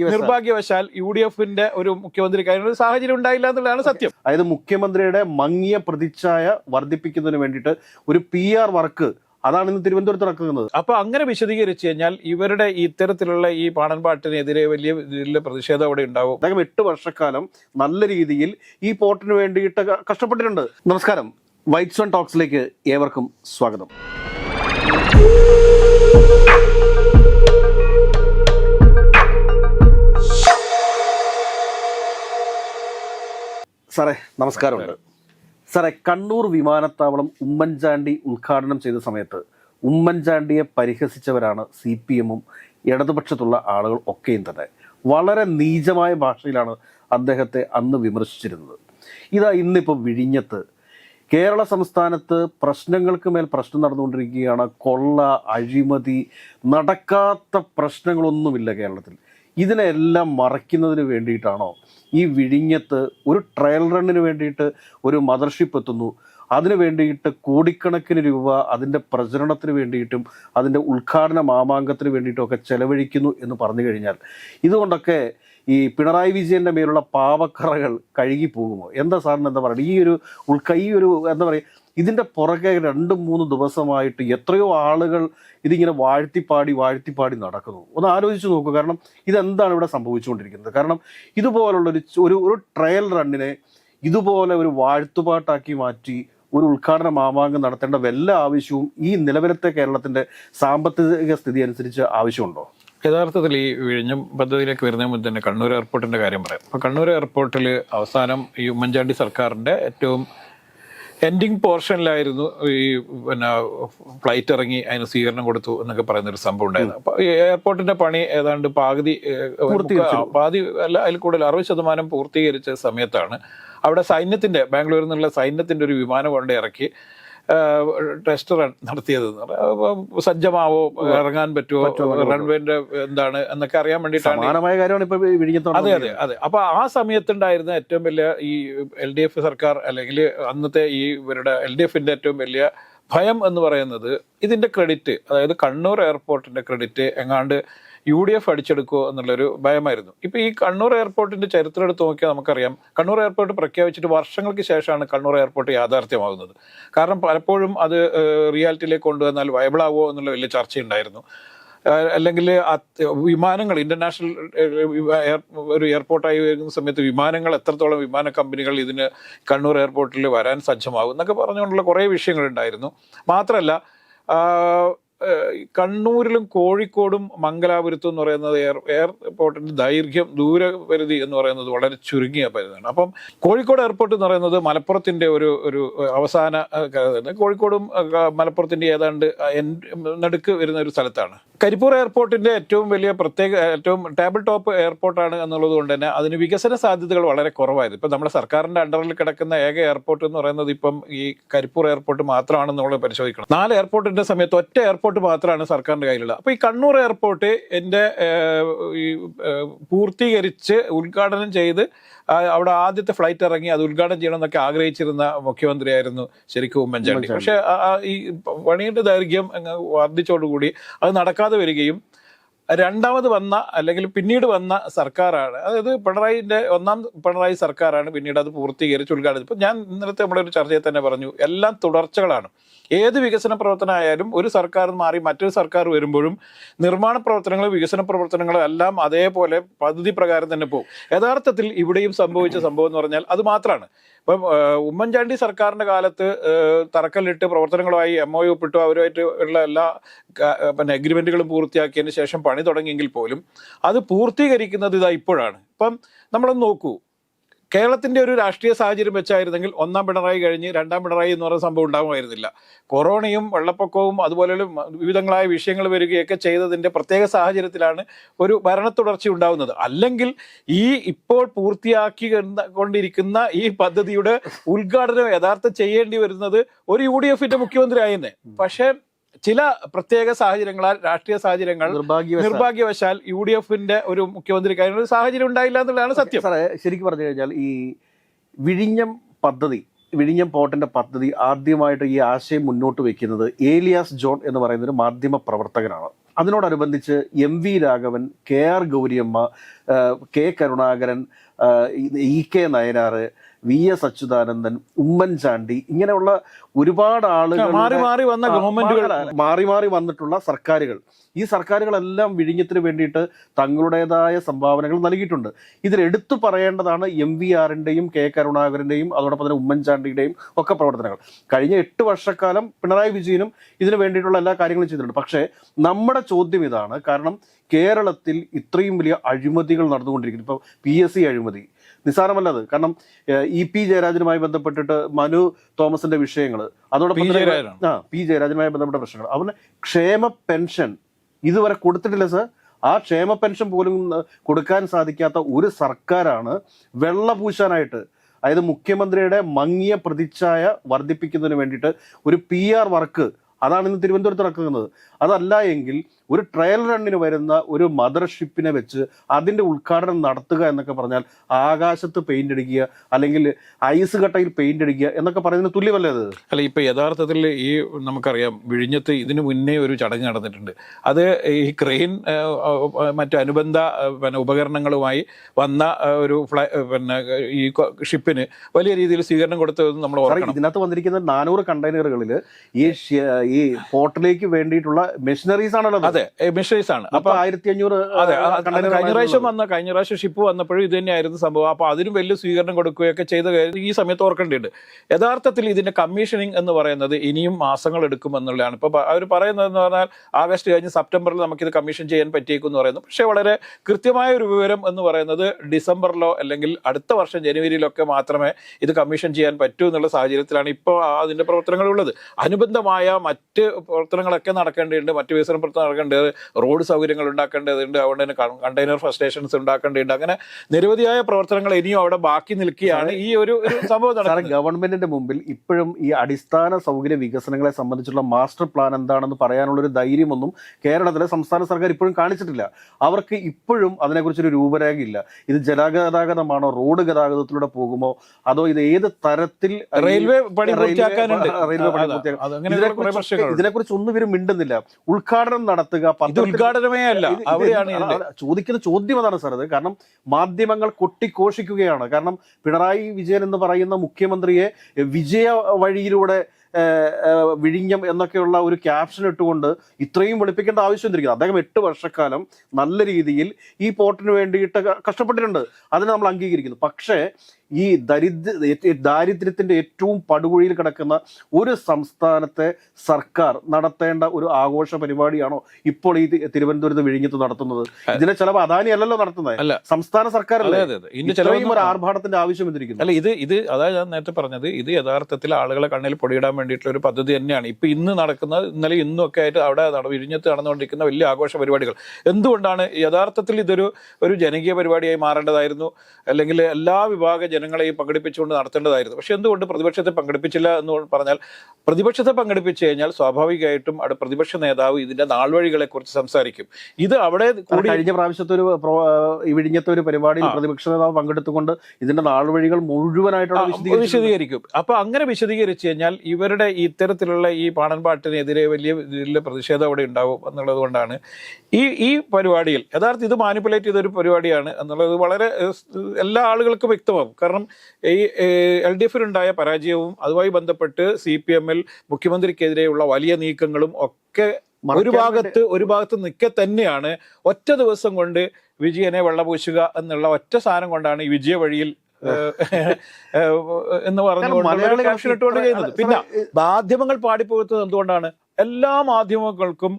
നിർഭാഗ്യവശാൽ U D എഫിന്റെ ഒരു മുഖ്യമന്ത്രി കഴിഞ്ഞ ഒരു സാഹചര്യം ഉണ്ടായില്ല എന്നുള്ളതാണ് സത്യം. അതായത് മുഖ്യമന്ത്രിയുടെ മങ്ങിയ പ്രതിച്ഛായ വർദ്ധിപ്പിക്കുന്നതിന് വേണ്ടിയിട്ട് ഒരു പി ആർ വർക്ക് അതാണ് ഇന്ന് തിരുവനന്തപുരത്ത് നടക്കുന്നത്. അപ്പൊ അങ്ങനെ വിശദീകരിച്ചു കഴിഞ്ഞാൽ ഇവരുടെ ഇത്തരത്തിലുള്ള ഈ പാണൻപാട്ടിനെതിരെ വലിയ രീതിയിലുള്ള പ്രതിഷേധം അവിടെ ഉണ്ടാവും. അദ്ദേഹം എട്ട് വർഷക്കാലം നല്ല രീതിയിൽ ഈ പോർട്ടിന് വേണ്ടിയിട്ട് കഷ്ടപ്പെട്ടിട്ടുണ്ട്. നമസ്കാരം. വൈറ്റ്സൺ വൺ ടോക്സിലേക്ക് ഏവർക്കും സ്വാഗതം. സാറേ നമസ്കാരമുണ്ട്. സാറേ കണ്ണൂർ വിമാനത്താവളം ഉമ്മൻചാണ്ടി ഉദ്ഘാടനം ചെയ്ത സമയത്ത് ഉമ്മൻചാണ്ടിയെ പരിഹസിച്ചവരാണ് സി പി എമ്മും ഇടതുപക്ഷത്തുള്ള ആളുകൾ ഒക്കെയും തന്നെ. വളരെ നീചമായ ഭാഷയിലാണ് അദ്ദേഹത്തെ അന്ന് വിമർശിച്ചിരുന്നത്. ഇതാ ഇന്നിപ്പോൾ വിഴിഞ്ഞത്ത് കേരള സംസ്ഥാനത്ത് പ്രശ്നങ്ങൾക്ക് മേൽ പ്രശ്നം നടന്നുകൊണ്ടിരിക്കുകയാണ്. കൊള്ള അഴിമതി നടക്കാത്ത പ്രശ്നങ്ങളൊന്നുമില്ല കേരളത്തിൽ. ഇതിനെല്ലാം മറയ്ക്കുന്നതിന് വേണ്ടിയിട്ടാണോ? ഈ വിഴിഞ്ഞത്ത് ഒരു ട്രയൽ റണ്ണിന് വേണ്ടിയിട്ട് ഒരു മദർഷിപ്പ് എത്തുന്നു. അതിന് വേണ്ടിയിട്ട് കോടിക്കണക്കിന് രൂപ അതിന്റെ പ്രചരണത്തിന് വേണ്ടിയിട്ടും അതിന്റെ ഉദ്ഘാടന മാമാങ്കത്തിന് വേണ്ടിയിട്ടും ഒക്കെ ചെലവഴിക്കുന്നു എന്ന് പറഞ്ഞു കഴിഞ്ഞാൽ ഇതുകൊണ്ടൊക്കെ ഈ പിണറായി വിജയന്റെ മേലുള്ള പാവക്കറകൾ കഴുകി പോകുമോ എന്താ സാറിന് എന്താ പറയുക ഈ ഒരു ഉൾക്ക ഒരു എന്താ പറയുക ഇതിന്റെ പുറകെ രണ്ടും മൂന്ന് ദിവസമായിട്ട് എത്രയോ ആളുകൾ ഇതിങ്ങനെ വാഴ്ത്തിപ്പാടി വാഴ്ത്തിപ്പാടി നടക്കുന്നു. ഒന്ന് ആലോചിച്ച് നോക്കൂ. കാരണം ഇതെന്താണ് ഇവിടെ സംഭവിച്ചുകൊണ്ടിരിക്കുന്നത്? കാരണം ഇതുപോലുള്ള ഒരു ഒരു ഒരു ട്രയൽ റണ്ണിനെ ഇതുപോലെ ഒരു വാഴ്ത്തുപാട്ടാക്കി മാറ്റി ഒരു ഉദ്ഘാടന മാമാങ്കം നടത്തേണ്ട വല്ല ആവശ്യവും ഈ നിലവിലത്തെ കേരളത്തിന്റെ സാമ്പത്തിക സ്ഥിതി അനുസരിച്ച് ആവശ്യമുണ്ടോ? യഥാർത്ഥത്തിൽ ഈ വിഴിഞ്ഞം പദ്ധതിയിലേക്ക് വരുന്നതിന് മുമ്പ് തന്നെ കണ്ണൂർ എയർപോർട്ടിന്റെ കാര്യം പറയാം. അപ്പോൾ കണ്ണൂർ എയർപോർട്ടിൽ അവസാനം ഈ ഉമ്മൻചാണ്ടി സർക്കാരിന്റെ ഏറ്റവും എൻഡിങ് പോർഷനിലായിരുന്നു ഈ പിന്നെ ഫ്ലൈറ്റ് ഇറങ്ങി അതിന് സ്വീകരണം കൊടുത്തു എന്നൊക്കെ പറയുന്ന ഒരു സംഭവം ഉണ്ടായിരുന്നു. അപ്പോൾ ഈ എയർപോർട്ടിന്റെ പണി ഏതാണ്ട് പാതി പാതി അല്ല അതിൽ കൂടുതൽ അറുപത് ശതമാനം പൂർത്തീകരിച്ച സമയത്താണ് അവിടെ സൈന്യത്തിന്റെ ബാംഗ്ലൂരിൽ നിന്നുള്ള സൈന്യത്തിന്റെ ഒരു വിമാനം കൊണ്ട് ഇറക്കി. ടെസ്റ്റ് റൺ നടത്തിയത് സജ്ജമാവോ ഇറങ്ങാൻ പറ്റുമോ റൺവേന്റെ എന്താണ് എന്നൊക്കെ അറിയാൻ വേണ്ടിയിട്ടാണ് സമാനമായ കാര്യമാണ് ഇപ്പൊ വിഴിഞ്ഞത്ത് അതെ അതെ അതെ. അപ്പൊ ആ സമയത്തുണ്ടായിരുന്ന ഏറ്റവും വലിയ ഈ എൽ ഡി എഫ് സർക്കാർ അല്ലെങ്കിൽ അന്നത്തെ ഈ ഇവരുടെ എൽ ഡി എഫിന്റെ ഏറ്റവും വലിയ ഭയം എന്ന് പറയുന്നത് ഇതിന്റെ ക്രെഡിറ്റ് അതായത് കണ്ണൂർ എയർപോർട്ടിന്റെ ക്രെഡിറ്റ് എങ്ങാണ്ട് യു ഡി എഫ് അടിച്ചെടുക്കുമോ എന്നുള്ളൊരു ഭയമായിരുന്നു. ഇപ്പൊ ഈ കണ്ണൂർ എയർപോർട്ടിന്റെ ചരിത്രം എടുത്ത് നോക്കിയാൽ നമുക്കറിയാം കണ്ണൂർ എയർപോർട്ട് പ്രഖ്യാപിച്ചിട്ട് വർഷങ്ങൾക്ക് ശേഷമാണ് കണ്ണൂർ എയർപോർട്ട് യാഥാർത്ഥ്യമാകുന്നത്. കാരണം പലപ്പോഴും അത് റിയാലിറ്റിയിലേക്ക് കൊണ്ടുവന്നാൽ വയബിൾ ആവുമോ എന്നുള്ള വലിയ ചർച്ചയുണ്ടായിരുന്നു. അല്ലെങ്കിൽ വിമാനങ്ങൾ ഇന്റർനാഷണൽ ഒരു എയർപോർട്ടായി വരുന്ന സമയത്ത് വിമാനങ്ങൾ എത്രത്തോളം വിമാന കമ്പനികൾ ഇതിന് കണ്ണൂർ എയർപോർട്ടിൽ വരാൻ സജ്ജമാകും എന്നൊക്കെ പറഞ്ഞുകൊണ്ടുള്ള കുറേ വിഷയങ്ങളുണ്ടായിരുന്നു. മാത്രമല്ല കണ്ണൂരിലും കോഴിക്കോടും മംഗലാപുരത്തും എന്ന് പറയുന്നത് എയർ എയർപോർട്ടിന്റെ ദൈർഘ്യം ദൂരപരിധി എന്ന് പറയുന്നത് വളരെ ചുരുങ്ങിയ പരിധിയാണ്. അപ്പം കോഴിക്കോട് എയർപോർട്ട് എന്ന് പറയുന്നത് മലപ്പുറത്തിന്റെ ഒരു ഒരു അവസാന കോഴിക്കോടും മലപ്പുറത്തിന്റെ ഏതാണ്ട് നടുക്ക് വരുന്ന ഒരു സ്ഥലത്താണ്. കരിപ്പൂർ എയർപോർട്ടിന്റെ ഏറ്റവും വലിയ പ്രത്യേക ഏറ്റവും ടേബിൾ ടോപ്പ് എയർപോർട്ടാണ് എന്നുള്ളത് കൊണ്ട് തന്നെ അതിന് വികസന സാധ്യതകൾ വളരെ കുറവായിരുന്നു ഇപ്പം നമ്മുടെ സർക്കാരിന്റെ അണ്ടറിൽ കിടക്കുന്ന ഏക എയർപോർട്ട് എന്ന് പറയുന്നത് ഇപ്പം ഈ കരിപ്പൂർ എയർപോർട്ട് മാത്രമാണെന്ന് നമ്മൾ പരിശോധിക്കണം. നാല് എയർപോർട്ടിന്റെ സമയത്ത് ഒറ്റ എയർപോർട്ട് മാത്രമാണ് സർക്കാരിന്റെ കയ്യിലുള്ളത്. അപ്പോൾ ഈ കണ്ണൂർ എയർപോർട്ട് എന്റെ ഈ പൂർത്തീകരിച്ച് ഉദ്ഘാടനം ചെയ്ത് അവിടെ ആദ്യത്തെ ഫ്ലൈറ്റ് ഇറങ്ങി അത് ഉദ്ഘാടനം ചെയ്യണം എന്നൊക്കെ ആഗ്രഹിച്ചിരുന്ന മുഖ്യമന്ത്രിയായിരുന്നു ശരിക്കും ഉമ്മൻചാണ്ടി. പക്ഷെ ഈ പണിയുടെ ദൈർഘ്യം വർദ്ധിച്ചോടുകൂടി അത് നടക്കാതെ വരികയും രണ്ടാമത് വന്ന അല്ലെങ്കിൽ പിന്നീട് വന്ന സർക്കാരാണ്. അതായത് പിണറായിന്റെ ഒന്നാം പിണറായി സർക്കാരാണ് പിന്നീട് അത് പൂർത്തീകരിച്ച് ഉദ്ഘാടനം ഇപ്പൊ ഞാൻ ഇന്നലത്തെ നമ്മുടെ ഒരു ചർച്ചയിൽ തന്നെ പറഞ്ഞു എല്ലാം തുടർച്ചകളാണ്. ഏത് വികസന പ്രവർത്തനമായാലും ഒരു സർക്കാർ മാറി മറ്റൊരു സർക്കാർ വരുമ്പോഴും നിർമ്മാണ പ്രവർത്തനങ്ങളും വികസന പ്രവർത്തനങ്ങളും എല്ലാം അതേപോലെ പദ്ധതി പ്രകാരം തന്നെ പോകും. യഥാർത്ഥത്തിൽ ഇവിടെയും സംഭവിച്ച സംഭവം എന്ന് പറഞ്ഞാൽ അത് മാത്രമാണ്. ഇപ്പം ഉമ്മൻചാണ്ടി സർക്കാരിന്റെ കാലത്ത് തറക്കല്ലിട്ട് പ്രവർത്തനങ്ങളുമായി എം ഒ ഒപ്പിട്ടു അവരുമായിട്ട് ഉള്ള എല്ലാ പിന്നെ അഗ്രിമെന്റുകളും പൂർത്തിയാക്കിയതിന് ശേഷം പണി തുടങ്ങിയെങ്കിൽ പോലും അത് പൂർത്തീകരിക്കുന്നത് ഇതാ ഇപ്പോഴാണ്. ഇപ്പം നമ്മളൊന്ന് നോക്കൂ. കേരളത്തിന്റെ ഒരു രാഷ്ട്രീയ സാഹചര്യം വെച്ചായിരുന്നെങ്കിൽ ഒന്നാം പിണറായി കഴിഞ്ഞ് രണ്ടാം പിണറായി എന്ന് പറയുന്ന സംഭവം ഉണ്ടാകുമായിരുന്നില്ല കൊറോണയും വെള്ളപ്പൊക്കവും അതുപോലെ വിവിധങ്ങളായ വിഷയങ്ങൾ വരികയൊക്കെ ചെയ്തതിന്റെ പ്രത്യേക സാഹചര്യത്തിലാണ് ഒരു ഭരണ തുടർച്ച ഉണ്ടാവുന്നത്. അല്ലെങ്കിൽ ഈ ഇപ്പോൾ പൂർത്തിയാക്കി കൊണ്ട- കൊണ്ടിരിക്കുന്ന ഈ പദ്ധതിയുടെ ഉദ്ഘാടനം യഥാർത്ഥം ചെയ്യേണ്ടി വരുന്നത് ഒരു യു ഡി എഫിന്റെ മുഖ്യമന്ത്രി ആയിരുന്നേ പക്ഷേ ചില പ്രത്യേക സാഹചര്യങ്ങളാൽ രാഷ്ട്രീയ സാഹചര്യങ്ങൾ നിർഭാഗ്യവശാൽ. യു ഡി എഫിന്റെ ഒരു മുഖ്യമന്ത്രി കഴിഞ്ഞ ഒരു സാഹചര്യം ഉണ്ടായില്ല എന്നുള്ളതാണ് സത്യം. സാറേ ശരിക്കും പറഞ്ഞു കഴിഞ്ഞാൽ ഈ വിഴിഞ്ഞം പദ്ധതി വിഴിഞ്ഞം പോർട്ടിന്റെ പദ്ധതി ആദ്യമായിട്ട് ഈ ആശയം മുന്നോട്ട് വെക്കുന്നത് ഏലിയാസ് ജോൺ എന്ന് പറയുന്ന ഒരു മാധ്യമ പ്രവർത്തകനാണ്. അതിനോടനുബന്ധിച്ച് M V Raghavan K R Gowriyamma K Karunakaran E K Nayanar V S Achuthanandan Oommen Chandy ഇങ്ങനെയുള്ള ഒരുപാട് ആളുകൾ മാറി മാറി വന്ന ഗവൺമെന്റുകൾ. മാറി മാറി വന്നിട്ടുള്ള സർക്കാരുകൾ. ഈ സർക്കാരുകളെല്ലാം വിഴിഞ്ഞത്തിന് വേണ്ടിയിട്ട് തങ്ങളുടേതായ സംഭാവനകൾ നൽകിയിട്ടുണ്ട്. ഇതിൽ എടുത്തു പറയേണ്ടതാണ് എം വി ആറിന്റെയും കെ കരുണാകരന്റെയും അതോടൊപ്പം തന്നെ ഉമ്മൻചാണ്ടിയുടെയും ഒക്കെ പ്രവർത്തനങ്ങൾ. കഴിഞ്ഞ എട്ട് വർഷക്കാലം പിണറായി വിജയനും ഇതിന് വേണ്ടിയിട്ടുള്ള എല്ലാ കാര്യങ്ങളും ചെയ്തിട്ടുണ്ട്. പക്ഷേ നമ്മുടെ ചോദ്യം ഇതാണ്. കാരണം കേരളത്തിൽ ഇത്രയും വലിയ അഴിമതികൾ നടന്നുകൊണ്ടിരിക്കുന്നു. ഇപ്പോൾ പി എസ് സി അഴിമതി നിസ്സാരമല്ല അത്. കാരണം ഇ പി ജയരാജനുമായി ബന്ധപ്പെട്ടിട്ട് മനു തോമസിന്റെ വിഷയങ്ങൾ അതോടൊപ്പം ആ പി ജയരാജനുമായി ബന്ധപ്പെട്ട പ്രശ്നങ്ങൾ അവന് ക്ഷേമ പെൻഷൻ ഇതുവരെ കൊടുത്തിട്ടില്ല സർ. ആ ക്ഷേമ പെൻഷൻ പോലും കൊടുക്കാൻ സാധിക്കാത്ത ഒരു സർക്കാരാണ് വെള്ളപൂശാനായിട്ട് അതായത് മുഖ്യമന്ത്രിയുടെ മങ്ങിയ പ്രതിച്ഛായ വർദ്ധിപ്പിക്കുന്നതിന് വേണ്ടിയിട്ട് ഒരു പി ആർ വർക്ക് അതാണ് ഇന്ന് തിരുവനന്തപുരത്ത് നടക്കുന്നത്. അതല്ല എങ്കിൽ ഒരു ട്രയൽ റണ്ണിന് വരുന്ന ഒരു മദർഷിപ്പിനെ വെച്ച് അതിന്റെ ഉദ്ഘാടനം നടത്തുക എന്നൊക്കെ പറഞ്ഞാൽ ആകാശത്ത് പെയിന്റ് അടിക്കുക അല്ലെങ്കിൽ ഐസ് കട്ടയിൽ പെയിന്റ് അടിക്കുക എന്നൊക്കെ പറയുന്നതിന് തുല്യമല്ലേ അത്? അല്ല ഇപ്പൊ യഥാർത്ഥത്തിൽ ഈ നമുക്കറിയാം വിഴിഞ്ഞത്ത് ഇതിനു മുന്നേ ഒരു ചടങ്ങ് നടന്നിട്ടുണ്ട്. അത് ഈ ക്രെയിൻ മറ്റു അനുബന്ധ പിന്നെ ഉപകരണങ്ങളുമായി വന്ന ഒരു ഫ്ലൈ പിന്നെ ഈ ഷിപ്പിന് വലിയ രീതിയിൽ സ്വീകരണം കൊടുത്തതെന്ന് നമ്മൾ ഇതിനകത്ത് വന്നിരിക്കുന്ന നാനൂറ് കണ്ടെയ്നറുകളിൽ ഈ ഈ പോർട്ടിലേക്ക് വേണ്ടിയിട്ടുള്ള മെഷീനറീസ് ആണല്ലോ അത്. മിഷനറീസ് ആണ്. അപ്പൊ ആയിരത്തി അഞ്ഞൂറ് അതെ കഴിഞ്ഞ പ്രാവശ്യം വന്ന കഴിഞ്ഞ പ്രാവശ്യം ഷിപ്പ് വന്നപ്പോഴും ഇത് തന്നെയായിരുന്നു സംഭവം. അപ്പൊ അതിനും വലിയ സ്വീകരണം കൊടുക്കുകയൊക്കെ ചെയ്ത കാര്യം ഈ സമയത്ത് ഓർക്കേണ്ടിയുണ്ട് യഥാർത്ഥത്തിൽ ഇതിന്റെ കമ്മീഷനിങ് എന്ന് പറയുന്നത് ഇനിയും മാസങ്ങൾ എടുക്കുമെന്നുള്ളതാണ്. ഇപ്പൊ അവർ പറയുന്നതെന്ന് പറഞ്ഞാൽ ആഗസ്റ്റ് കഴിഞ്ഞ് സെപ്റ്റംബറിൽ നമുക്കിത് കമ്മീഷൻ ചെയ്യാൻ പറ്റിയേക്കും എന്ന് പറയുന്നു. പക്ഷേ വളരെ കൃത്യമായ ഒരു വിവരം എന്ന് പറയുന്നത് ഡിസംബറിലോ അല്ലെങ്കിൽ അടുത്ത വർഷം ജനുവരിയിലൊക്കെ മാത്രമേ ഇത് കമ്മീഷൻ ചെയ്യാൻ പറ്റൂ എന്നുള്ള സാഹചര്യത്തിലാണ് ഇപ്പോൾ അതിന്റെ പ്രവർത്തനങ്ങൾ ഉള്ളത് അനുബന്ധമായ മറ്റ് പ്രവർത്തനങ്ങളൊക്കെ നടക്കേണ്ടിയുണ്ട് മറ്റ് വികസന പ്രവർത്തനം നടക്കേണ്ടത് റോഡ് സൗകര്യങ്ങൾ ഉണ്ടാക്കേണ്ടതുണ്ട് അതുകൊണ്ട് തന്നെ കണ്ടെയ്നർ സ്റ്റേഷൻസ് ഉണ്ടാക്കേണ്ടതുണ്ട്. അങ്ങനെ നിരവധിയായ പ്രവർത്തനങ്ങൾ ഇനിയും അവിടെ ബാക്കി നിൽക്കുകയാണ് ഈ ഒരു സംഭവം ഗവൺമെന്റിന്റെ മുമ്പിൽ ഇപ്പോഴും ഈ അടിസ്ഥാന സൗകര്യ വികസനങ്ങളെ സംബന്ധിച്ചുള്ള മാസ്റ്റർ പ്ലാൻ എന്താണെന്ന് പറയാനുള്ള ഒരു ധൈര്യമൊന്നും കേരളത്തിലെ സംസ്ഥാന സർക്കാർ ഇപ്പോഴും കാണിച്ചിട്ടില്ല. അവർക്ക് ഇപ്പോഴും അതിനെക്കുറിച്ചൊരു രൂപരേഖയില്ല ഇത് ജലഗതാഗതമാണോ റോഡ് ഗതാഗതത്തിലൂടെ പോകുമോ അതോ ഇത് ഏത് തരത്തിൽ റെയിൽവേ പണി റെയിൽവേ- പണി ഇതിനെക്കുറിച്ച് ഒന്നും ഇവർ മിണ്ടുന്നില്ല. ഉദ്ഘാടനം നടത്തുക പത്രത്തിൽ- ഉദ്ഘാടനമേ അല്ല. അവിടെയാണ് ചോദിക്കുന്ന ചോദ്യം അതാണ് സാർ അത്. കാരണം മാധ്യമങ്ങൾ കൊട്ടിഘോഷിക്കുകയാണ്. കാരണം പിണറായി വിജയൻ എന്ന് പറയുന്ന മുഖ്യമന്ത്രിയെ വിജയ വഴിയിലൂടെ വിഴിഞ്ഞം എന്നൊക്കെയുള്ള ഒരു ക്യാപ്ഷൻ ഇട്ടുകൊണ്ട് ഇത്രയും വെളുപ്പിക്കേണ്ട ആവശ്യം എന്തിരിക്കുന്നു അദ്ദേഹം എട്ട് വർഷക്കാലം നല്ല രീതിയിൽ ഈ പോർട്ടിന് വേണ്ടിയിട്ട് കഷ്ടപ്പെട്ടിട്ടുണ്ട്. അതിനെ നമ്മൾ അംഗീകരിക്കുന്നു. പക്ഷേ ഈ ദരിദ്ര ദാരിദ്ര്യത്തിന്റെ ഏറ്റവും പടുകുഴിയിൽ കിടക്കുന്ന ഒരു സംസ്ഥാനത്തെ സർക്കാർ നടത്തേണ്ട ഒരു ആഘോഷ പരിപാടിയാണോ ഇപ്പോൾ ഈ തിരുവനന്തപുരത്ത് വിഴിഞ്ഞത്ത് നടത്തുന്നത്? ഇതിനെ ചിലപ്പോൾ അദാനി അല്ലല്ലോ നടത്തുന്നത് അല്ല. സംസ്ഥാന ഇതിന്റെ ഇത്രയും ഒരു ആർഭാടത്തിന്റെ ആവശ്യം എന്തിരിക്കുന്നു? അല്ല ഇത് ഇത് അതായത് ഞാൻ നേരത്തെ പറഞ്ഞത്. ഇത് യഥാർത്ഥത്തിൽ ആളുകളെ കണ്ണിൽ പൊടിയിടാൻ വേണ്ടിയിട്ടുള്ള ഒരു പദ്ധതി തന്നെയാണ്. ഇപ്പൊ ഇന്ന് നടക്കുന്ന ഇന്നലെ ഇന്നും ഒക്കെ ആയിട്ട് അവിടെ നട വിഴിഞ്ഞത്ത് നടന്നുകൊണ്ടിരിക്കുന്ന വലിയ ആഘോഷ പരിപാടികൾ. എന്തുകൊണ്ടാണ് യഥാർത്ഥത്തിൽ ഇതൊരു ഒരു ജനകീയ പരിപാടിയായി മാറേണ്ടതായിരുന്നു? അല്ലെങ്കിൽ എല്ലാ വിഭാഗ ജനങ്ങളെയും പങ്കെടുപ്പിച്ചുകൊണ്ട് നടത്തേണ്ടതായിരുന്നു. പക്ഷെ എന്തുകൊണ്ട് പ്രതിപക്ഷത്തെ പങ്കെടുപ്പിച്ചില്ല എന്ന് പറഞ്ഞാൽ പ്രതിപക്ഷത്തെ പങ്കെടുപ്പിച്ചു കഴിഞ്ഞാൽ സ്വാഭാവികമായിട്ടും അവിടെ പ്രതിപക്ഷ നേതാവ് ഇതിന്റെ നാൾവഴികളെ കുറിച്ച് സംസാരിക്കും. ഇത് അവിടെ കൂടി കഴിഞ്ഞ പ്രാവശ്യത്തെ ഒരു വിഴിഞ്ഞത്തെ ഒരു പരിപാടിയിൽ പ്രതിപക്ഷ നേതാവ് പങ്കെടുത്തുകൊണ്ട് ഇതിന്റെ നാൾവഴികൾ മുഴുവനായിട്ടുള്ള വിശദീകരിച്ചു. വിശദീകരിക്കും. അപ്പൊ അങ്ങനെ വിശദീകരിച്ചു കഴിഞ്ഞാൽ ഇവരുടെ ഇത്തരത്തിലുള്ള ഈ പാണൻപാട്ടിനെതിരെ വലിയ രീതിയിലുള്ള പ്രതിഷേധം അവിടെ ഉണ്ടാവും എന്നുള്ളത് കൊണ്ടാണ് ഈ ഈ പരിപാടിയിൽ. യഥാർത്ഥ ഇത് മാനിപ്പുലേറ്റ് ചെയ്ത ഒരു പരിപാടിയാണ് എന്നുള്ളത് വളരെ എല്ലാ ആളുകൾക്കും വ്യക്തമാകും കാരണം ഈ എൽ ഡി എഫിലുണ്ടായ പരാജയവും അതുമായി ബന്ധപ്പെട്ട് സി പി എമ്മിൽ മുഖ്യമന്ത്രിക്കെതിരെയുള്ള വലിയ നീക്കങ്ങളും ഒക്കെ ഒരു ഭാഗത്ത് ഒരു ഭാഗത്ത് നിൽക്കെ തന്നെയാണ് ഒറ്റ ദിവസം കൊണ്ട് വിജയനെ വെള്ളപൂശുക എന്നുള്ള ഒറ്റ സാധനം കൊണ്ടാണ് ഈ വിജയ വഴിയിൽ എന്ന് പറഞ്ഞു ക്യാപ്ഷൻ ഇട്ടുകൊണ്ട് ചെയ്യുന്നത് പിന്നെ മാധ്യമങ്ങൾ പാടിപ്പോകുന്നത് എന്തുകൊണ്ടാണ്? എല്ലാ മാധ്യമങ്ങൾക്കും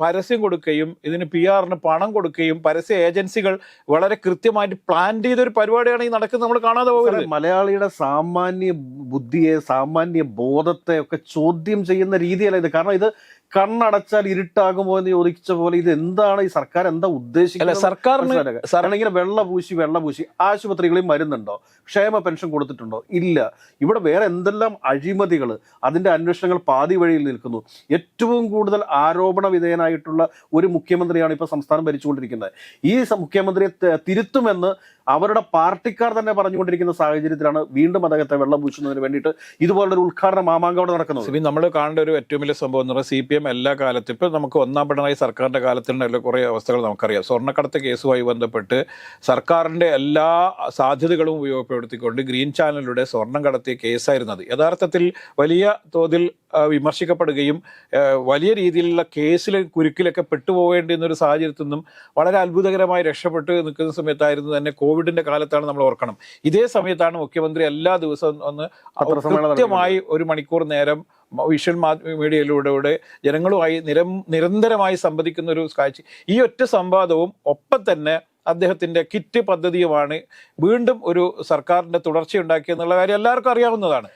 പരസ്യം കൊടുക്കുകയും ഇതിന് പി ആറിന് പണം കൊടുക്കുകയും പരസ്യ ഏജൻസികൾ വളരെ കൃത്യമായിട്ട് പ്ലാൻ ചെയ്ത ഒരു പരിപാടിയാണ് ഈ നടക്കുന്നത് നമ്മൾ കാണാതെ പോകുന്നത് മലയാളിയുടെ സാമാന്യ ബുദ്ധിയെ സാമാന്യ ബോധത്തെ ഒക്കെ ചോദ്യം ചെയ്യുന്ന രീതിയല്ല ഇത്. കാരണം ഇത് കണ്ണടച്ചാൽ ഇരുട്ടാകുമോ എന്ന് ചോദിച്ച പോലെ ഇത് എന്താണ്? ഈ സർക്കാർ എന്താ ഉദ്ദേശിക്കുന്നത്? സർക്കാരിന് ഇങ്ങനെ വെള്ള പൂശി വെള്ള പൂശി. ആശുപത്രികളിൽ മരുന്നുണ്ടോ? ക്ഷേമ പെൻഷൻ കൊടുത്തിട്ടുണ്ടോ? ഇല്ല. ഇവിടെ വേറെ എന്തെല്ലാം അഴിമതികൾ? അതിന്റെ അന്വേഷണങ്ങൾ പാതി വഴിയിൽ നിൽക്കുന്നു. ഏറ്റവും കൂടുതൽ ആരോപണ വിധേയനായിട്ടുള്ള ഒരു മുഖ്യമന്ത്രിയാണ് ഇപ്പൊ സംസ്ഥാനം ഭരിച്ചുകൊണ്ടിരിക്കുന്നത്. ഈ മുഖ്യമന്ത്രിയെ തിരുത്തുമെന്ന് അവരുടെ പാർട്ടിക്കാർ തന്നെ പറഞ്ഞുകൊണ്ടിരിക്കുന്ന സാഹചര്യത്തിലാണ് വീണ്ടും അദ്ദേഹത്തെ വെള്ളം പൂശുന്നതിന് വേണ്ടിയിട്ട് ഇതുപോലൊരു ഉദ്ഘാടന മാമാങ്കോടെ നടക്കുന്നത്. സിബി നമ്മൾ കാണേണ്ട ഒരു ഏറ്റവും വലിയ സംഭവം എന്ന് പറഞ്ഞാൽ സി പി എം എല്ലാ കാലത്തും ഇപ്പം നമുക്ക് ഒന്നാം പിണറായി സർക്കാരിന്റെ കാലത്തുള്ള കുറേ അവസ്ഥകൾ നമുക്കറിയാം. സ്വർണക്കടത്ത് കേസുമായി ബന്ധപ്പെട്ട് സർക്കാരിന്റെ എല്ലാ സാധ്യതകളും ഉപയോഗപ്പെടുത്തിക്കൊണ്ട് ഗ്രീൻ ചാനലിലൂടെ സ്വർണം കടത്തിയ കേസായിരുന്നത് യഥാർത്ഥത്തിൽ വലിയ തോതിൽ വിമർശിക്കപ്പെടുകയും വലിയ രീതിയിലുള്ള കേസിൽ കുരുക്കിലൊക്കെ പെട്ടുപോകേണ്ടുന്ന ഒരു സാഹചര്യത്തിൽ നിന്നും വളരെ അത്ഭുതകരമായി രക്ഷപ്പെട്ട് നിൽക്കുന്ന സമയത്തായിരുന്നു തന്നെ കോവിഡിന്റെ കാലത്താണ് നമ്മൾ ഓർക്കണം. ഇതേ സമയത്താണ് മുഖ്യമന്ത്രി എല്ലാ ദിവസവും ഒന്ന് കൃത്യമായി ഒരു മണിക്കൂർ നേരം വിഷ്വൽ മീഡിയയിലൂടെ ജനങ്ങളുമായി നിരം നിരന്തരമായി സംവദിക്കുന്ന ഒരു കാഴ്ച. ഈ ഒറ്റ സംവാദവും ഒപ്പം തന്നെ അദ്ദേഹത്തിന്റെ കിറ്റ് പദ്ധതിയുമാണ് വീണ്ടും ഒരു സർക്കാരിന്റെ തുടർച്ചയുണ്ടാക്കിയെന്നുള്ള കാര്യം എല്ലാവർക്കും അറിയാവുന്നതാണ്.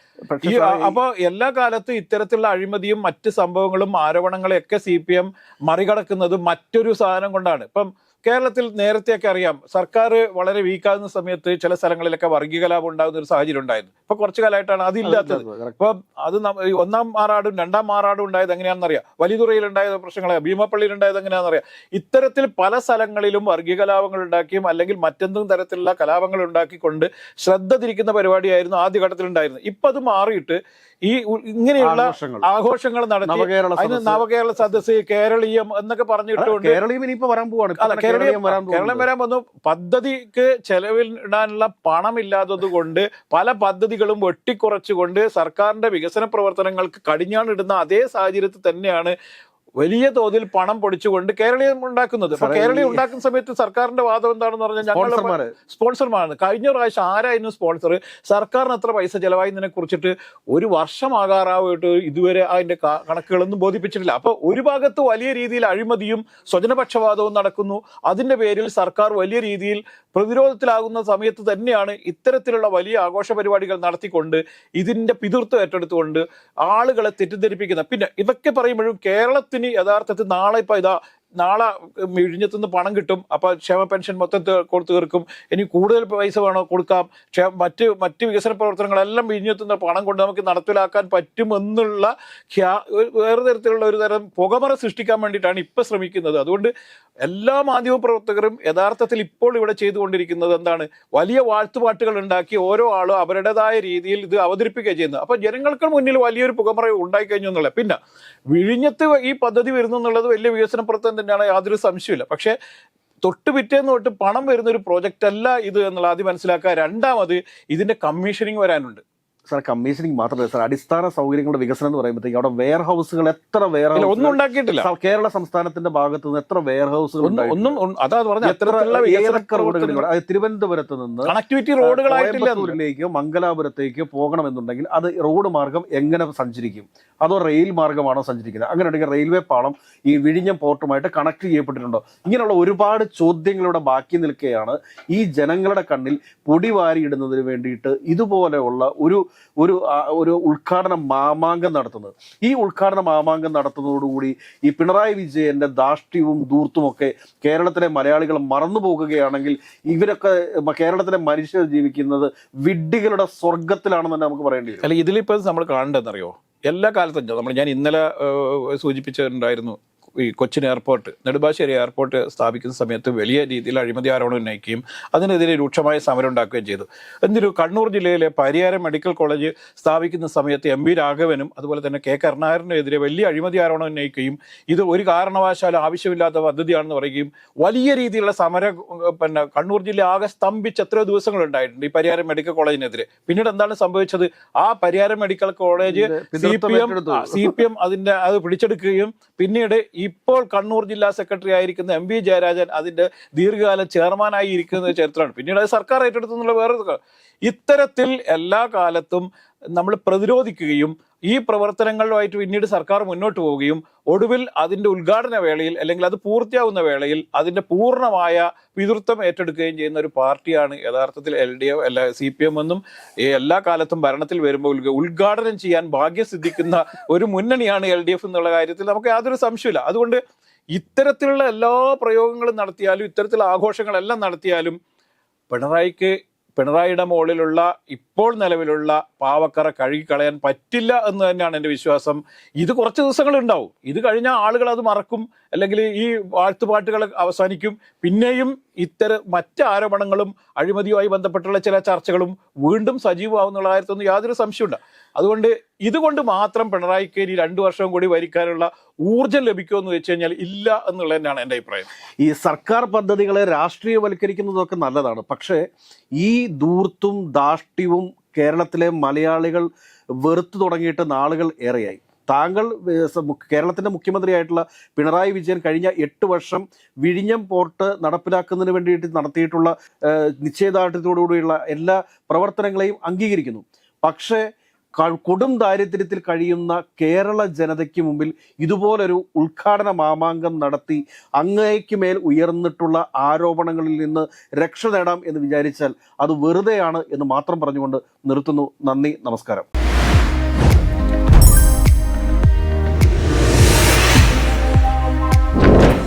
ഈ അപ്പോൾ എല്ലാ കാലത്തും ഇത്തരത്തിലുള്ള അഴിമതിയും മറ്റ് സംഭവങ്ങളും ആരോപണങ്ങളെയൊക്കെ സി പി എം മറികടക്കുന്നത് മറ്റൊരു സാധനം കൊണ്ടാണ്. ഇപ്പം കേരളത്തിൽ നേരത്തെയൊക്കെ അറിയാം സർക്കാർ വളരെ വീക്കാകുന്ന സമയത്ത് ചില സ്ഥലങ്ങളിലൊക്കെ വർഗീയ കലാപം ഉണ്ടാകുന്ന ഒരു സാഹചര്യം ഉണ്ടായിരുന്നു. ഇപ്പൊ കുറച്ചു കാലമായിട്ടാണ് അതില്ലാത്തത്. ഇപ്പൊ അത് ഒന്നാം മാറാടും രണ്ടാം മാറാടും ഉണ്ടായത് എങ്ങനെയാണെന്നറിയാം? വലിയതുറയിൽ ഉണ്ടായ പ്രശ്നങ്ങളെ ഭീമപ്പള്ളിയിൽ ഉണ്ടായത് എങ്ങനെയാണെന്നറിയാം? ഇത്തരത്തിൽ പല സ്ഥലങ്ങളിലും വർഗീയ കലാപങ്ങൾ ഉണ്ടാക്കിയും അല്ലെങ്കിൽ മറ്റെന്തും തരത്തിലുള്ള കലാപങ്ങൾ ഉണ്ടാക്കിക്കൊണ്ട് ശ്രദ്ധ തിരിക്കുന്ന പരിപാടിയായിരുന്നു ആദ്യഘട്ടത്തിൽ ഉണ്ടായിരുന്നത് ഇപ്പൊ അത് മാറിയിട്ട് ഈ ഇങ്ങനെയുള്ള ആഘോഷങ്ങൾ. നടത്തി നവകേരള അതിന് നവകേരള സദസ്സ് കേരളീയം എന്നൊക്കെ പറഞ്ഞിട്ടുണ്ട്. കേരളീയം ഇനിയിപ്പോ വരാൻ പോവാണ്. കേരളീയം വരാൻ കേരളം വരാൻ വന്നു. പദ്ധതിക്ക് ചെലവിടാനുള്ള പണമില്ലാത്തത് കൊണ്ട് പല പദ്ധതികളും വെട്ടിക്കുറച്ചുകൊണ്ട് സർക്കാരിന്റെ വികസന പ്രവർത്തനങ്ങൾക്ക് കടിഞ്ഞാണിടുന്ന അതേ സാഹചര്യത്തിൽ തന്നെയാണ് വലിയ തോതിൽ പണം പൊടിച്ചുകൊണ്ട് കേരളീയം ഉണ്ടാക്കുന്നത്. അപ്പൊ കേരളീയം ഉണ്ടാക്കുന്ന സമയത്ത് സർക്കാരിന്റെ വാദം എന്താണെന്ന് പറഞ്ഞാൽ ഞങ്ങൾ സ്പോൺസർമാരാണ്. കഴിഞ്ഞ പ്രാവശ്യം ആരായിരുന്നു സ്പോൺസർ? സർക്കാരിന് എത്ര പൈസ ചെലവായതിനെ കുറിച്ചിട്ട് ഒരു വർഷമാകാറായിട്ട് ഇതുവരെ അതിന്റെ കണക്കുകളൊന്നും ബോധിപ്പിച്ചിട്ടില്ല. അപ്പൊ ഒരു ഭാഗത്ത് വലിയ രീതിയിൽ അഴിമതിയും സ്വജനപക്ഷവാദവും നടക്കുന്നു. അതിന്റെ പേരിൽ സർക്കാർ വലിയ രീതിയിൽ പ്രതിരോധത്തിലാകുന്ന സമയത്ത് തന്നെയാണ് ഇത്തരത്തിലുള്ള വലിയ ആഘോഷ പരിപാടികൾ നടത്തിക്കൊണ്ട് ഇതിന്റെ പിതൃത്വം ഏറ്റെടുത്തുകൊണ്ട് ആളുകളെ തെറ്റിദ്ധരിപ്പിക്കുന്നത്. പിന്നെ ഇതൊക്കെ പറയുമ്പോഴും കേരളത്തിന് യഥാർത്ഥത്തിൽ നാളെ ഇപ്പൊ ഇതാ നാളെ വിഴിഞ്ഞത്തുനിന്ന് പണം കിട്ടും. അപ്പോൾ ക്ഷേമ പെൻഷൻ മൊത്തം കൊടുത്തു തീർക്കും. ഇനി കൂടുതൽ പൈസ വേണോ കൊടുക്കാം. മറ്റ് മറ്റ് വികസന പ്രവർത്തനങ്ങളെല്ലാം വിഴിഞ്ഞത്തുനിന്ന് പണം കൊണ്ട് നമുക്ക് നടപ്പിലാക്കാൻ പറ്റുമെന്നുള്ള വേറെ തരത്തിലുള്ള ഒരു തരം പുകമറ സൃഷ്ടിക്കാൻ വേണ്ടിയിട്ടാണ് ഇപ്പൊ ശ്രമിക്കുന്നത്. അതുകൊണ്ട് എല്ലാ മാധ്യമ പ്രവർത്തകരും യഥാർത്ഥത്തിൽ ഇപ്പോൾ ഇവിടെ ചെയ്തുകൊണ്ടിരിക്കുന്നത് എന്താണ്? വലിയ വാഴ്ത്തുപാട്ടുകൾ ഉണ്ടാക്കി ഓരോ ആളും അവരുടേതായ രീതിയിൽ ഇത് അവതരിപ്പിക്കുക ചെയ്യുന്നത്. അപ്പോൾ ജനങ്ങൾക്ക് മുന്നിൽ വലിയൊരു പുകമറ ഉണ്ടായി കഴിഞ്ഞു എന്നുള്ളത്. പിന്നെ വിഴിഞ്ഞത്ത് ഈ പദ്ധതി വരുന്നു എന്നുള്ളത് വലിയ വികസന പ്രവർത്തനം തന്നെയാണ് യാതൊരു സംശയമില്ല പക്ഷേ തൊട്ട് പിറ്റേന്ന് തൊട്ട് പണം വരുന്ന ഒരു പ്രോജക്റ്റ് അല്ല ഇത് എന്നുള്ള ആദ്യം മനസ്സിലാക്കുക. രണ്ടാമത് ഇതിന്റെ കമ്മീഷനിങ് വരാനുണ്ട്. സാർ കമ്മീഷനിങ് മാത്രമല്ല സാർ അടിസ്ഥാന സൗകര്യങ്ങളുടെ വികസനം എന്ന് പറയുമ്പോഴത്തേക്ക് അവിടെ വെയർ ഹൗസുകൾ എത്ര വെയർ ഹൗസ് ഒന്നും ഉണ്ടാക്കിയിട്ടില്ല. കേരള സംസ്ഥാനത്തിന്റെ ഭാഗത്ത് നിന്ന് എത്ര വെയർ ഹൗസുകൾ ഒന്നും അതാ പറഞ്ഞ ഏതൊക്കെ റോഡുകളിലൂടെ തിരുവനന്തപുരത്ത് നിന്ന് കണക്ടിവിറ്റി റോഡുകളായിട്ടില്ല മംഗലാപുരത്തേക്ക് മംഗലാപുരത്തേക്കോ പോകണമെന്നുണ്ടെങ്കിൽ അത് റോഡ് മാർഗം എങ്ങനെ സഞ്ചരിക്കും? അതോ റെയിൽ മാർഗമാണോ സഞ്ചരിക്കുന്നത്? അങ്ങനെ ഉണ്ടെങ്കിൽ റെയിൽവേ പാളം ഈ വിഴിഞ്ഞം പോർട്ടുമായിട്ട് കണക്ട് ചെയ്യപ്പെട്ടിട്ടുണ്ടോ? ഇങ്ങനെയുള്ള ഒരുപാട് ചോദ്യങ്ങളുടെ ബാക്കി നിൽക്കുകയാണ് ഈ ജനങ്ങളുടെ കണ്ണിൽ പൊടി വാരിയിടുന്നതിന് വേണ്ടിയിട്ട് ഇതുപോലെയുള്ള ഒരു ഒരു ഒരു ഉദ്ഘാടന മാമാങ്കം നടത്തുന്നത്. ഈ ഉദ്ഘാടന മാമാങ്കം നടത്തുന്നതോടുകൂടി ഈ പിണറായി വിജയന്റെ ധാർഷ്ട്യവും ധൂർത്തുമൊക്കെ കേരളത്തിലെ മലയാളികൾ മറന്നു പോകുകയാണെങ്കിൽ ഇവരൊക്കെ കേരളത്തിലെ മനുഷ്യർ ജീവിക്കുന്നത് വിഡ്ഢികളുടെ സ്വർഗത്തിലാണെന്ന് തന്നെ നമുക്ക് പറയേണ്ടി വരും. അല്ല ഇതിലിപ്പോൾ നമ്മൾ കാണേണ്ടതെന്നറിയോ? എല്ലാ കാലത്തും നമ്മൾ ഞാൻ ഇന്നലെ സൂചിപ്പിച്ചിട്ടുണ്ടായിരുന്നു ഈ കൊച്ചിൻ എയർപോർട്ട് നെടുമ്പാശ്ശേരി എയർപോർട്ട് സ്ഥാപിക്കുന്ന സമയത്ത് വലിയ രീതിയിൽ അഴിമതി ആരോപണം ഉന്നയിക്കുകയും അതിനെതിരെ രൂക്ഷമായ സമരം ഉണ്ടാക്കുകയും ചെയ്തു. എന്തിനു കണ്ണൂർ ജില്ലയിലെ പരിയാരം മെഡിക്കൽ കോളേജ് സ്ഥാപിക്കുന്ന സമയത്ത് എം വി രാഘവനും അതുപോലെ തന്നെ കെ കരുണാകരനെതിരെ വലിയ അഴിമതി ആരോപണം ഉന്നയിക്കുകയും ഇത് ഒരു കാരണവശാലും ആവശ്യമില്ലാത്ത പദ്ധതിയാണെന്ന് പറയുകയും വലിയ രീതിയിലുള്ള സമരം പിന്നെ കണ്ണൂർ ജില്ല ആകെ സ്തംഭിച്ച് എത്രയോ ദിവസങ്ങൾ ഉണ്ടായിട്ടുണ്ട് ഈ പരിയാരം മെഡിക്കൽ കോളേജിനെതിരെ. പിന്നീട് എന്താണ് സംഭവിച്ചത്? ആ Pariyaram medical college C P M C P M അതിന്റെ അത് പിടിച്ചെടുക്കുകയും പിന്നീട് ഇപ്പോൾ കണ്ണൂർ ജില്ലാ സെക്രട്ടറി ആയിരിക്കുന്ന എം വി ജയരാജൻ അതിന്റെ ദീർഘകാല ചെയർമാനായി ഇരിക്കുന്ന ചരിത്രമാണ്. പിന്നീട് അത് സർക്കാർ ഏറ്റെടുത്തു എന്നുള്ള വേറെ ഇത്തരത്തിൽ എല്ലാ കാലത്തും നമ്മൾ പ്രതിരോധിക്കുകയും ഈ പ്രവർത്തനങ്ങളുമായിട്ട് പിന്നീട് സർക്കാർ മുന്നോട്ട് പോവുകയും ഒടുവിൽ അതിന്റെ ഉദ്ഘാടന വേളയിൽ അല്ലെങ്കിൽ അത് പൂർത്തിയാവുന്ന വേളയിൽ അതിന്റെ പൂർണമായ പിതൃത്വം ഏറ്റെടുക്കുകയും ചെയ്യുന്ന ഒരു പാർട്ടിയാണ് യഥാർത്ഥത്തിൽ എൽ ഡി എഫ് അല്ല സി പി എം എന്നും എല്ലാ കാലത്തും ഭരണത്തിൽ വരുമ്പോൾ ഉദ്ഘ- ഉദ്ഘാടനം ചെയ്യാൻ ഭാഗ്യം സിദ്ധിക്കുന്ന ഒരു മുന്നണിയാണ് എൽ ഡി എഫ് എന്നുള്ള കാര്യത്തിൽ നമുക്ക് യാതൊരു സംശയമില്ല അതുകൊണ്ട് ഇത്തരത്തിലുള്ള എല്ലാ പ്രയോഗങ്ങളും നടത്തിയാലും ഇത്തരത്തിലുള്ള ആഘോഷങ്ങളെല്ലാം നടത്തിയാലും പിണറായിക്ക് പിണറായിയുടെ മുകളിലുള്ള ഇപ്പോൾ നിലവിലുള്ള പാവക്കറ കഴുകിക്കളയാൻ പറ്റില്ല എന്ന് തന്നെയാണ് എന്റെ വിശ്വാസം. ഇത് കുറച്ച് ദിവസങ്ങൾ ഉണ്ടാവും ഇത് കഴിഞ്ഞാൽ ആളുകൾ അത് മറക്കും. അല്ലെങ്കിൽ ഈ വാഴ്ത്തുപാട്ടുകൾ അവസാനിക്കും. പിന്നെയും ഇത്തരം മറ്റ് ആരോപണങ്ങളും അഴിമതിയുമായി ബന്ധപ്പെട്ടുള്ള ചില ചർച്ചകളും വീണ്ടും സജീവമാവുന്നുള്ള കാര്യത്തൊന്നും യാതൊരു സംശയമുണ്ട് അതുകൊണ്ട് ഇതുകൊണ്ട് മാത്രം പിണറായി ഇനി രണ്ടു വർഷം കൂടി ഭരിക്കാനുള്ള ഊർജം ലഭിക്കുമോ എന്ന് വെച്ച് കഴിഞ്ഞാൽ ഇല്ല എന്നുള്ളത് തന്നെയാണ് എന്റെ അഭിപ്രായം. ഈ സർക്കാർ പദ്ധതികളെ രാഷ്ട്രീയവൽക്കരിക്കുന്നതൊക്കെ നല്ലതാണ്. പക്ഷേ ഈ ദൂർത്തും ധാർഷ്ട്യവും കേരളത്തിലെ മലയാളികൾ വെറുത്തു തുടങ്ങിയിട്ട് നാളുകൾ ഏറെയായി. താങ്കൾ കേരളത്തിന്റെ മുഖ്യമന്ത്രിയായിട്ടുള്ള പിണറായി വിജയൻ കഴിഞ്ഞ എട്ട് വർഷം വിഴിഞ്ഞം പോർട്ട് നടപ്പിലാക്കുന്നതിന് വേണ്ടിയിട്ട് നടത്തിയിട്ടുള്ള നിശ്ചയദാർഢ്യത്തോടുകൂടിയുള്ള എല്ലാ പ്രവർത്തനങ്ങളെയും അംഗീകരിക്കുന്നു. പക്ഷേ കൊടും ദാരിദ്ര്യത്തിൽ കഴിയുന്ന കേരള ജനതയ്ക്ക് മുമ്പിൽ ഇതുപോലൊരു ഉദ്ഘാടന മാമാങ്കം നടത്തി അങ്ങേക്ക് മേൽ ഉയർന്നിട്ടുള്ള ആരോപണങ്ങളിൽ നിന്ന് രക്ഷ നേടാം എന്ന് വിചാരിച്ചാൽ അത് വെറുതെയാണ് എന്ന് മാത്രം പറഞ്ഞുകൊണ്ട് നിർത്തുന്നു. നന്ദി നമസ്കാരം.